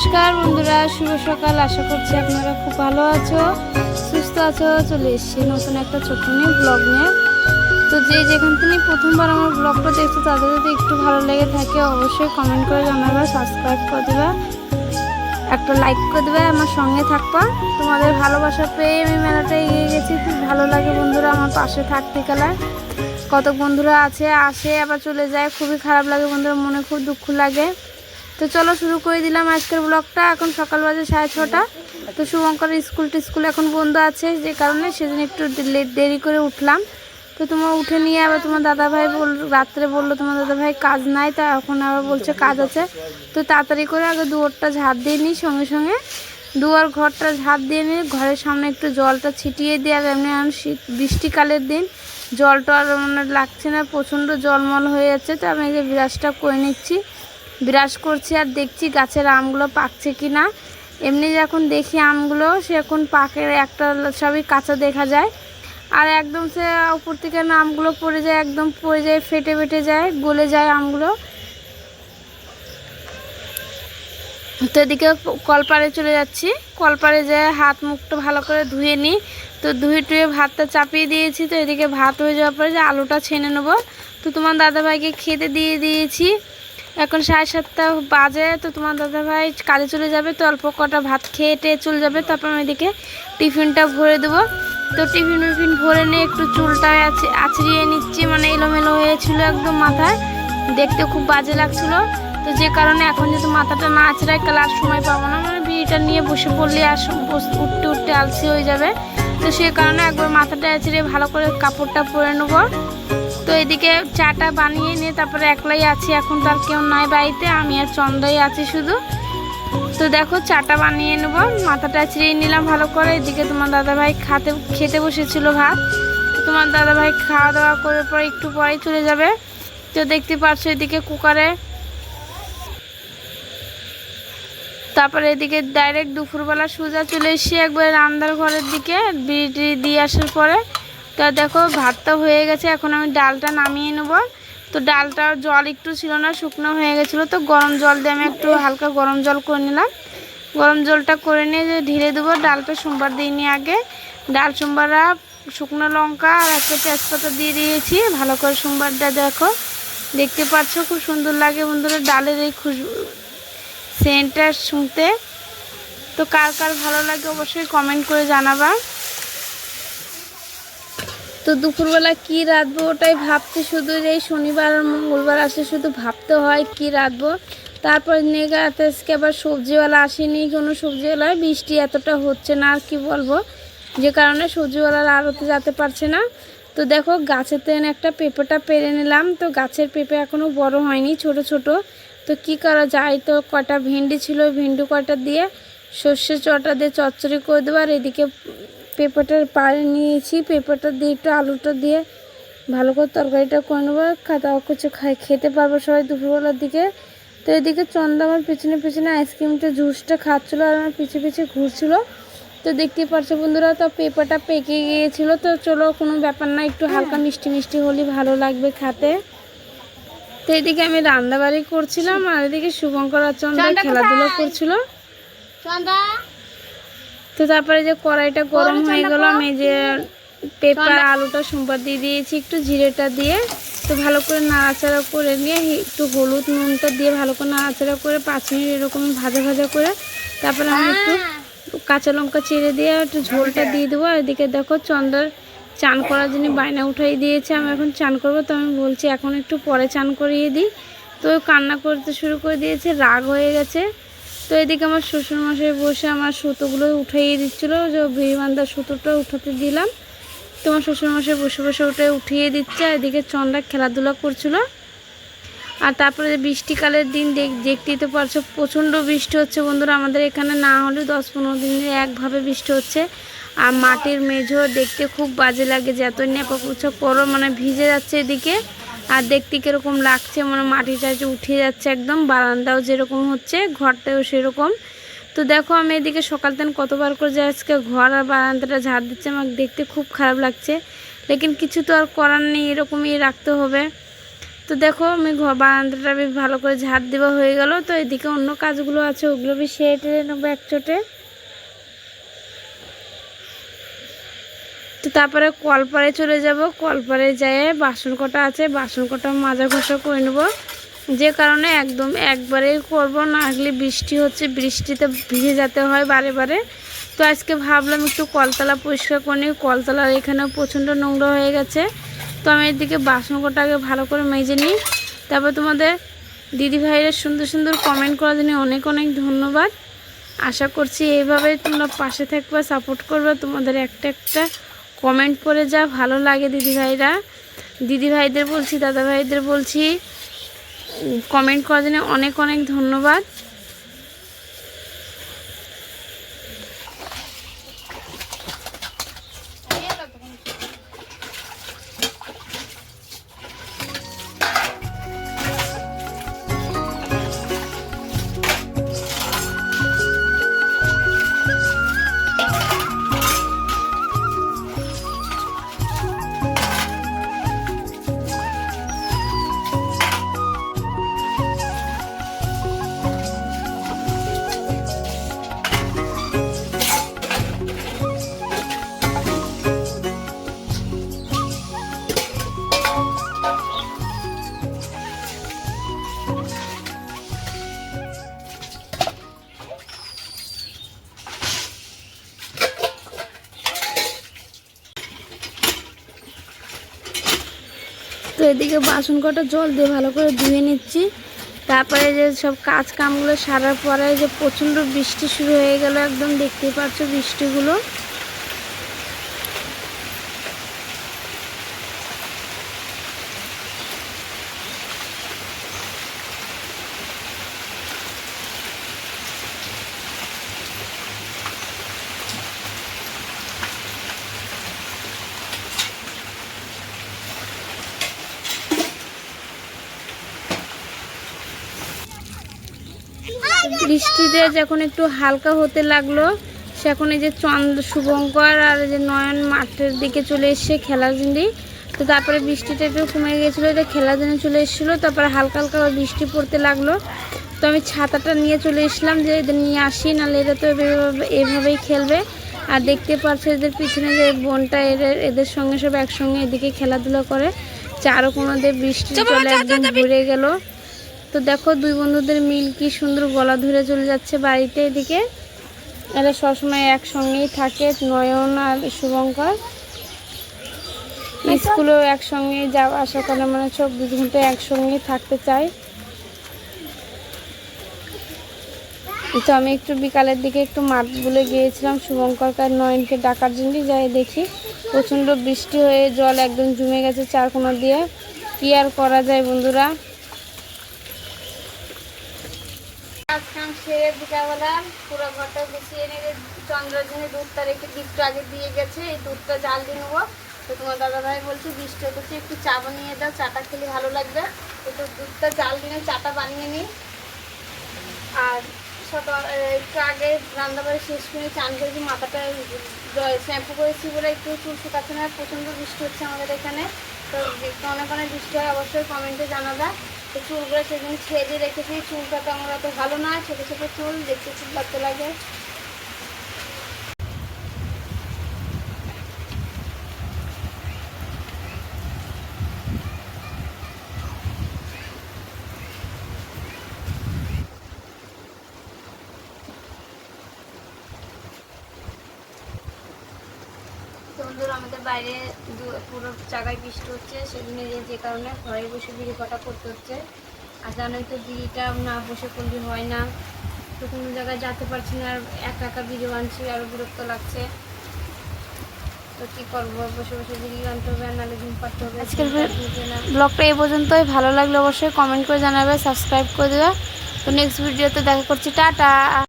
নমস্কার বন্ধুরা, শুভ সকাল। আশা করছি আপনারা খুব ভালো আছো, সুস্থ আছো। চলে এসেছি নতুন একটা ছোট্ট নিয়ে ব্লগ নিয়ে। তো যে যেখান থেকে প্রথমবার আমার ব্লগটা দেখছ, তাদের যদি একটু ভালো লেগে থাকে, অবশ্যই কমেন্ট করে জানাবে সাবস্ক্রাইব করে দেবে। একটা লাইক করে দেবে, আমার সঙ্গে থাকবা। তোমাদের ভালোবাসা পেয়ে আমি মেলাটা এগিয়ে গেছি। খুব ভালো লাগে বন্ধুরা আমার পাশে থাকতে গেলায় কত বন্ধুরা আছে, আসে, আবার চলে যায়। খুবই খারাপ লাগে বন্ধুরা, মনে খুব দুঃখ লাগে। তো চলো শুরু করে দিলাম আজকের ব্লগটা এখন সকাল বাজে সাড়ে ছটা। তো শুভঙ্কর স্কুল টিস্কুল এখন বন্ধ আছে, যে কারণে সেদিন একটু দেরি করে উঠলাম। তো তোমার উঠে নিয়ে আবার তোমার দাদাভাই বল রাত্রে বলল তোমার দাদাভাই কাজ নাই, তা এখন আবার বলছে কাজ আছে। তো তাড়াতাড়ি করে আগে দুয়ারটা ঝাড় দিয়ে নিই সঙ্গে সঙ্গে। দুয়ার ঘরটা ঝাড় দিয়ে নিই, ঘরের সামনে একটু জলটা ছিটিয়ে দিয়ে আর এমনি এখন শীত বৃষ্টিকালের দিন, জলটা আর মানে লাগছে না, প্রচণ্ড জলমল হয়ে যাচ্ছে, তো আমি যে বিরাজটা করে নিচ্ছি। বিরাজ করছি আর দেখছি গাছের আমগুলো পাকছে কি না এমনি যখন দেখি আমগুলো, সে এখন পাকে, একটা সবই কাঁচা দেখা যায়। আর একদম সে উপর থেকে আমগুলো পড়ে যায়, একদম পড়ে যায়, ফেটে ফেটে যায়, গলে যায় আমগুলো। তো এদিকে কলপাড়ে চলে যাচ্ছি। কলপাড়ে যেয়ে হাত মুখটা ভালো করে ধুয়ে নিই। তো ধুয়ে টুয়ে ভাতটা চাপিয়ে দিয়েছি, তো এদিকে ভাত হয়ে যাওয়ার পরে যে আলুটা ছেনে নেব। তো তোমার দাদাভাইকে খেতে দিয়ে দিয়েছি। এখন সাড়ে সাতটা বাজে, তো তোমার দাদাভাই কাজে চলে যাবে, তো অল্প কটা ভাত খেয়ে টেয়ে চলে যাবে, তারপর আমি এদিকে টিফিনটা ভরে দেবো। তো টিফিন টিফিন ভরে নিয়ে একটু চুলটা আছড়িয়ে নিচ্ছি মানে এলোমেলো হয়েছিল একদম মাথায়। দেখতে খুব বাজে লাগছিল। তো যে কারণে এখন যদি মাথাটা না আছড়ায় কাল আর সময় পাবো না মানে বিড়িটা নিয়ে বসে পড়লে আর উঠতে উঠতে আলসি হয়ে যাবে। তো সে কারণে একবার মাথাটা আছড়িয়ে ভালো করে কাপড়টা পরে নেব। তো এদিকে চাটা বানিয়ে নিয়ে তারপরে একলাই আছি, এখন তার কেউ নাই বাড়িতে, আমি আর চন্দ্রই আছি শুধু। তো দেখো, চাটা বানিয়ে নেব, মাথাটা ছিঁড়িয়ে নিলাম ভালো করে। এদিকে তোমার দাদাভাই খাতে, খেতে বসেছিল ভাত। তোমার দাদাভাই খাওয়া দাওয়া করে পর একটু পরেই চলে যাবে। তো দেখতে পাচ্ছ এদিকে কুকারে। তারপরে এদিকে ডাইরেক্ট দুপুরবেলা সোজা চলে এসে একবার রান্নার ঘরের দিকে বিড়ি দিয়ে আসার পরে। তা দেখো, ভাতটা হয়ে গেছে, এখন আমি ডালটা নামিয়ে নেব। তো ডালটা জল একটু ছিল না, শুকনো হয়ে গেছিল, তো গরম জল দিয়ে আমি একটু হালকা গরম জল করে নিলাম। গরম জলটা করে নিয়ে ঢেলে দেবো, ডালটা সোমবার দিইনি আগে। ডাল সোমবাররা শুকনো লঙ্কা আর একটা তেজপাতা দিয়ে দিয়েছি, ভালো করে সোমবারটা দেখো। দেখতে পাচ্ছ, খুব সুন্দর লাগে বন্ধুরা ডালের এই খুশবু সেন্টটা শুনতে। তো কার কার ভালো লাগে অবশ্যই কমেন্ট করে জানাবা। তো দুপুরবেলা কি রাঁধবো ওটাই ভাবছি, শুধু এই শনিবার আর মঙ্গলবার আসে শুধু ভাবতে হয় কি রাঁধবো। তারপর নেগা আজকে আবার সবজিওয়ালা আসেনি, কোনো সবজিওয়ালা, বৃষ্টি এতটা হচ্ছে না আর কি বলব। যে কারণে সবজিওয়ালার আড়তে যেতে পারছে না। তো দেখো গাছের তেন একটা পেঁপেটা পেরে নিলাম। তো গাছের পেঁপে এখনও বড় হয়নি, ছোট ছোট। তো কি করা যায়? তো কটা ভেন্ডি ছিল ভেন্ডি কটা দিয়ে সর্ষে চটা দিয়ে চচ্চড়ি করে দেবো। আর এদিকে পেঁপেটার পাড়ে নিয়েছি পেঁপেটা দিয়ে একটু আলুটা দিয়ে ভালো করে তরকারিটা করে নেব। খাতা কিছু খাই খেতে পারব সবাই দুপুরবেলার দিকে। তো এদিকে চন্দা আমার পেছনে পেছনে আইসক্রিমটা জুসটা খাচ্ছিলো আর আমার পিছিয়ে পিছিয়ে ঘুরছিলো। তো দেখতে পাচ্ছ বন্ধুরা তো পেঁপেটা পেকে গিয়েছিল। তো চলো কোনো ব্যাপার না একটু হালকা মিষ্টি মিষ্টি হলে ভালো লাগবে খাতে। তো এদিকে আমি রান্নাবাড়ি করছিলাম আর এদিকে শুভঙ্কর আর চন্দ্র খেলাধুলো করছিল। তো তারপরে যে কড়াইটা গরম হয়ে গেল আমি যে পেপার আলুটা সোমবার দিয়ে দিয়েছি একটু জিরেটা দিয়ে। তো ভালো করে নাড়াচাড়া করে নিয়ে একটু হলুদ নুনটা দিয়ে ভালো করে নাড়াচাড়া করে পাঁচ মিনিট এরকম ভাজা ভাজা করে তারপরে আমি একটু কাঁচা লঙ্কা চিড়ে দিয়ে একটু ঝোলটা দিয়ে দেবো। আর এদিকে দেখো চন্দ্রার চান করার জন্য বায়না উঠাই দিয়েছে আমি এখন চান করব। তো আমি বলছি এখন একটু পরে চান করিয়ে দিই। তো কান্না করতে শুরু করে দিয়েছে রাগ হয়ে গেছে। তো এদিকে আমার শ্বশুরমশাই বসে আমার সুতোগুলো উঠাইয়ে দিচ্ছিল, যে বিমানদার সুতোটা উঠাতে দিলাম। তো আমার শ্বশুরমশাই বসে বসে উঠে উঠিয়ে দিচ্ছে, আর এদিকে চন্দ্রা খেলাধুলা করছিল। আর তারপরে বৃষ্টিকালের দিন দেখ দেখতেই তো পারছ, প্রচণ্ড বৃষ্টি হচ্ছে বন্ধুরা। আমাদের এখানে না হলে দশ পনেরো দিন একভাবে বৃষ্টি হচ্ছে। আর মাটির মেঝো দেখতে খুব বাজে লাগে, যে এত নেপা করো মানে ভিজে যাচ্ছে এদিকে। আর দেখতে কীরকম লাগছে? মানে মাটিটা যে উঠে যাচ্ছে একদম, বারান্দাও যেরকম হচ্ছে, ঘরটাও সেরকম। তো দেখো, আমি এদিকে সকাল দিন কতবার করে যে আজকে ঘর আর বারান্দাটা ঝাড় দিচ্ছে, আমাকে দেখতে খুব খারাপ লাগছে। লেকিন কিছু তো আর করার নেই, এরকমই রাখতে হবে। তো দেখো, আমি ঘর বারান্দাটা বেশ ভালো করে ঝাড় দেওয়া হয়ে গেল। তো এদিকে অন্য কাজগুলো আছে, ওগুলো বেশ সেরে টেরে নেব একচোটে। তো তারপরে কলপারে চলে যাব। কলপারে যেয়ে বাসন কটা আছে, বাসন কটা মাজা ঘষা করে নেব। যে কারণে একদম একবারেই করব, না আগলে বৃষ্টি হচ্ছে, বৃষ্টিতে ভিজে যেতে হয় বারে বারে। তো আজকে ভাবলাম একটু কলতলা পরিষ্কার করে নিই। কলতলার এখানেও প্রচণ্ড নোংরা হয়ে গেছে। তো আমি এদিকে বাসন কটা আগে ভালো করে মেজে নিই। তারপর তোমাদের দিদি ভাইয়ের সুন্দর সুন্দর কমেন্ট করার জন্য অনেক অনেক ধন্যবাদ। আশা করছি এইভাবে তোমরা পাশে থাকবে সাপোর্ট করবে। তোমাদের একটা একটা কমেন্ট করে যা, ভালো লাগে দিদিভাইরা। দিদিভাইদের দিদি ভাইদের বলছি দাদা ভাইদের বলছি কমেন্ট করার জন্য অনেক অনেক ধন্যবাদ। এদিকে বাসন কটা জল দিয়ে ভালো করে ধুয়ে নিচ্ছি। তারপরে যে সব কাজ কামগুলো সারার পরে যে প্রচণ্ড বৃষ্টি শুরু হয়ে গেল, একদম দেখতে পাচ্ছ বৃষ্টিগুলো। বৃষ্টিতে যখন একটু হালকা হতে লাগল সেখন এই যে চন্দ্র শুভঙ্কর আর এই যে নয়ন মাঠের দিকে চলে এসছে খেলার জন্য তো তারপরে বৃষ্টিটা একটু কমে গিয়েছিল এটা খেলার জন্য চলে এসেছিল তারপরে হালকা হালকা বৃষ্টি পড়তে লাগল। তো আমি ছাতাটা নিয়ে চলে এসলাম যে এদের নিয়ে আসি নাহলে এরা তো এভাবে এভাবেই খেলবে। আর দেখতে পাচ্ছ এদের পিছনে যে বোনটা এদের এদের সঙ্গে সব একসঙ্গে এদিকে খেলাধুলা করে। চারও কোনোদের বৃষ্টি চলে একদম ঘুরে গেল। তো দেখো দুই বন্ধুদের মিল কি সুন্দর গলা ধরে চলে যাচ্ছে বাড়িতে এদিকে। এরা সবসময় একসঙ্গেই থাকে, নয়ন আর শুভঙ্কর। স্কুলেও একসঙ্গে যাওয়া আসা করে মানে চব্বিশ ঘণ্টা একসঙ্গেই থাকতে চাই তো আমি একটু বিকালের দিকে একটু মাঠ বলে গিয়েছিলাম, শুভঙ্কর আর নয়নকে ডাকার জন্য যাই দেখি। প্রচণ্ড বৃষ্টি হয়ে জল একদম জমে গেছে চারকোনা দিয়ে। কি আর করা যায় বন্ধুরা? সেরে বিকালবেলা পুরো ঘরটা গুছিয়ে নিয়ে চন্দ্রজনী দুধটা রেখে দুধটা আগে দিয়ে গেছে, এই দুধটা জাল দিয়ে নেব। তো তোমার দাদা ভাই বলছে, বৃষ্টি হচ্ছে একটু চা বানিয়ে দাও, চাটা খেলে ভালো লাগবে। তো দুধটা জাল দিয়ে চাটা বানিয়ে নিই আর সকাল একটু আগে রান্নাবাড়ি শেষ করে চান করেছি মাথাটা শ্যাম্পু করেছি বলে একটু চুল শুকাচ্ছে না, প্রচণ্ড বৃষ্টি হচ্ছে আমাদের এখানে। তো একটু অনেক বৃষ্টি হয়, অবশ্যই কমেন্টে জানাবে। তো চুলগুলো সেদিন ছেড়ে দিয়ে রেখেছি, চুলটা তো আমার অত ভালো না, ছোটো ছোটো চুল, দেখতে খুব ভালো লাগে। বন্ধুরা, আমাদের বাইরে পুরো জায়গায় বৃষ্টি হচ্ছে সেদিনে যে যে কারণে ঘরে বসে বিড়ি কটা করতে হচ্ছে। আর জানোই তো বিড়িটা না বসে করলে হয় না। তো কোনো জায়গায় যেতে পারছি না আর একা একা বিড়ি আনছি আরও বিরক্ত লাগছে। তো কী করব বসে বসে বিড়ি হবে নাহলে ঘুম পাড়তে হবে আজকের ব্লগটা এই পর্যন্তই। ভালো লাগলে অবশ্যই কমেন্ট করে জানাবে সাবস্ক্রাইব করে দেবে। তো নেক্সট ভিডিওতে দেখা করছি টাটা!